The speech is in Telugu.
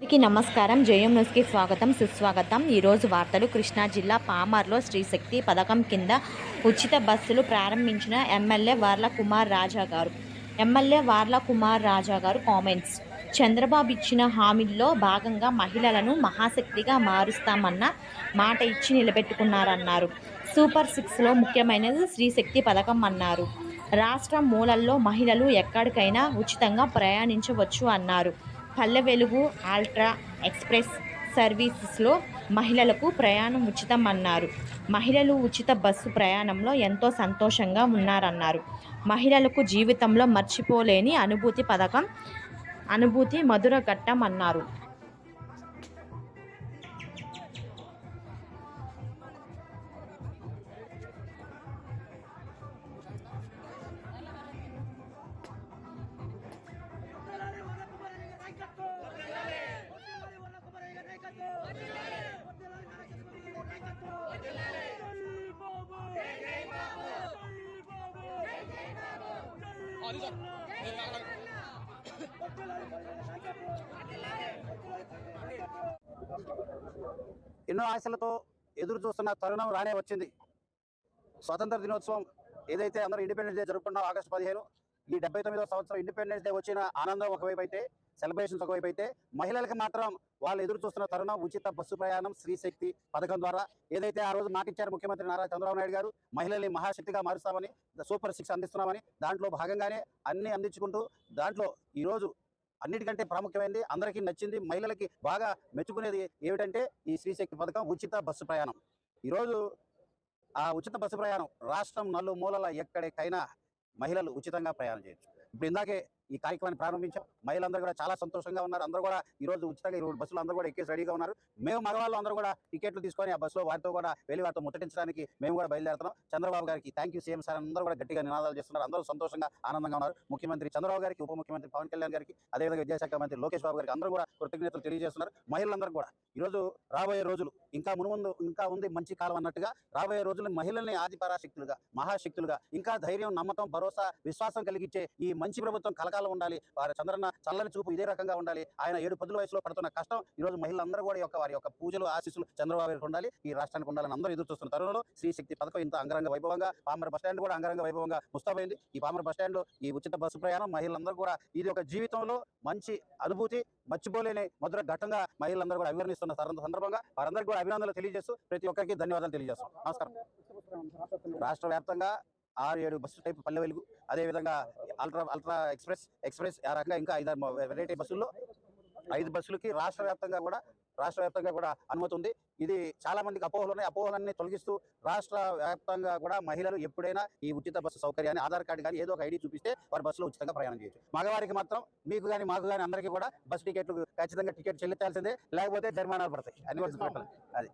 అందరికీ నమస్కారం. జయం న్యూస్కి స్వాగతం సుస్వాగతం. ఈరోజు వార్తలు కృష్ణా జిల్లా పామర్లో శ్రీశక్తి పథకం కింద ఉచిత బస్సులు ప్రారంభించిన ఎమ్మెల్యే వార్ల కుమార్ రాజా గారు. ఎమ్మెల్యే వార్ల కుమార్ రాజా గారు కామెంట్స్. చంద్రబాబు ఇచ్చిన హామీల్లో భాగంగా మహిళలను మహాశక్తిగా మారుస్తామన్న మాట ఇచ్చి నిలబెట్టుకున్నారన్నారు. సూపర్ సిక్స్లో ముఖ్యమైనది శ్రీశక్తి పథకం అన్నారు. రాష్ట్రం మూలల్లో మహిళలు ఎక్కడికైనా ఉచితంగా ప్రయాణించవచ్చు అన్నారు. పల్లె వెలుగు ఆల్ట్రా ఎక్స్ప్రెస్ సర్వీసెస్లో మహిళలకు ప్రయాణం ఉచితం అన్నారు మహిళలు ఉచిత బస్సు ప్రయాణంలో ఎంతో సంతోషంగా ఉన్నారన్నారు. మహిళలకు జీవితంలో మర్చిపోలేని అనుభూతి పథకం అనుభూతి మధుర ఘట్టం అన్నారు. ఎన్నో ఆశలతో ఎదురు చూస్తున్న తరుణం రానే వచ్చింది స్వాతంత్ర దినోత్సవం ఏదైతే అందరూ ఇండిపెండెన్స్ డే జరుపుకున్నాం ఆగస్టు పదిహేను ఈ డెబ్బై తొమ్మిదో సంవత్సరం ఇండిపెండెన్స్ డే వచ్చిన ఆనందం ఒకవైపు అయితే సెలబ్రేషన్స్ ఒకవైపు అయితే మహిళలకు మాత్రం వాళ్ళు ఎదురు చూస్తున్న తరుణం ఉచిత బస్సు ప్రయాణం శ్రీశక్తి పథకం ద్వారా. ఏదైతే ఆ రోజు మాటిచ్చారు ముఖ్యమంత్రి నారా చంద్రబాబు నాయుడు గారు మహిళల్ని మహాశక్తిగా మారుస్తామని సూపర్ సిక్స్ అందిస్తున్నామని దాంట్లో భాగంగానే అన్ని అందించుకుంటూ దాంట్లో ఈరోజు అన్నిటికంటే ప్రాముఖ్యమైనది అందరికీ నచ్చింది మహిళలకి బాగా మెచ్చుకునేది ఏమిటంటే ఈ శ్రీశక్తి పథకం ఉచిత బస్సు ప్రయాణం. ఈరోజు ఆ ఉచిత బస్సు ప్రయాణం రాష్ట్రం నలు మూలల ఎక్కడికైనా మహిళలు ఉచితంగా ప్రయాణం చేయొచ్చు. ఇప్పుడు ఇందాకే ఈ కార్యక్రమాన్ని ప్రారంభించాం. మహిళలందరూ కూడా చాలా సంతోషంగా ఉన్నారు. అందరూ కూడా ఈ రోజు ఉచితంగా ఈ బస్సులు అందరూ కూడా ఎక్కేసి రెడీగా ఉన్నారు. మేము మగవాళ్ళు అందరూ కూడా టికెట్లు తీసుకొని ఆ బస్సులో వారితో కూడా వెళ్ళి వారితో ముట్టడించడానికి మేము కూడా బయలుదేరుతున్నాం. చంద్రబాబు గారికి థ్యాంక్ యూ సీఎం సార్ అందరూ కూడా గట్టిగా నినాదాలు చేస్తున్నారు. అందరూ సంతోషంగా ఆనందంగా ఉన్నారు. ముఖ్యమంత్రి చంద్రబాబు గారికి ఉప ముఖ్యమంత్రి పవన్ కళ్యాణ్ గారికి అదేవిధంగా విద్యాశాఖ మంత్రి లోకేష్ బాబు గారికి అందరూ కూడా కృతజ్ఞతలు తెలియజేస్తున్నారు. మహిళలందరూ కూడా ఈరోజు రాబోయే రోజులు ఇంకా మునుముందు ఇంకా ఉంది మంచి కాలం అన్నట్టుగా రాబోయే రోజులు మహిళల్ని ఆదిపరాశక్తులుగా మహాశక్తులుగా ఇంకా ధైర్యం నమ్మకం భరోసా విశ్వాసం కలిగించే ఈ మంచి ప్రభుత్వం కలక కలకాలం ఉండాలి. వారి చంద్రన్న చల్లని చూపు ఇదే రకంగా ఉండాలి. ఆయన ఏడు పదుల వయసులో పడుతున్న కష్టం ఈ రోజు మహిళలందరూ కూడా యొక్క వారి యొక్క పూజలు ఆశీస్సులు చంద్రబాబు ఉండాలి. ఈ రాష్ట్రానికి ఉండాలని అందరూ ఎదురు చూస్తున్న తరుణంలో శ్రీ శక్తి పథకం ఇంత అంగరంగ వైభవంగా పామర స్టాండ్ కూడా అంగరంగ వైభవంగా ముస్తాబైంది. ఈ పామర బస్ స్టాండ్ ఈ ఉచిత బస్సు ప్రయాణం మహిళలందరూ కూడా ఇది ఒక జీవితంలో మంచి అనుభూతి మర్చిపోలేని మధుర ఘట్టంగా మహిళలందరూ కూడా అభివర్ణిస్తున్న సందర్భంగా వారందరికీ కూడా అభినందనలు తెలియజేస్తూ ప్రతి ఒక్కరికి ధన్యవాదాలు తెలియజేస్తాం. నమస్కారం. రాష్ట్ర వ్యాప్తంగా ఆరు ఏడు బస్సు టైప్ పల్లె వెలుగు. అదేవిధంగా అల్ట్రా అల్ట్రా ఎక్స్ప్రెస్ ఎక్స్ప్రెస్ ఆ రకంగా ఇంకా ఐదారు వెరైటీ బస్సుల్లో ఐదు బస్సులకి రాష్ట్ర వ్యాప్తంగా కూడా రాష్ట్ర వ్యాప్తంగా కూడా అనుమతి ఉంది. ఇది చాలా మందికి అపోహలు ఉన్నాయి అపోహలన్నీ తొలగిస్తూ రాష్ట్ర వ్యాప్తంగా కూడా మహిళలు ఎప్పుడైనా ఈ ఉచిత బస్సు సౌకర్యాన్ని ఆధార్ కార్డు కానీ ఏదో ఒక ఐడి చూపిస్తే వారి బస్సులో ఉచితంగా ప్రయాణం చేయొచ్చు. మగవారికి మాత్రం మీకు కానీ మాకు కానీ అందరికీ కూడా బస్సు టికెట్లు ఖచ్చితంగా టికెట్ చెల్లించాల్సిందే. లేకపోతే జరిమానాలు పడతాయి. అన్ని అది.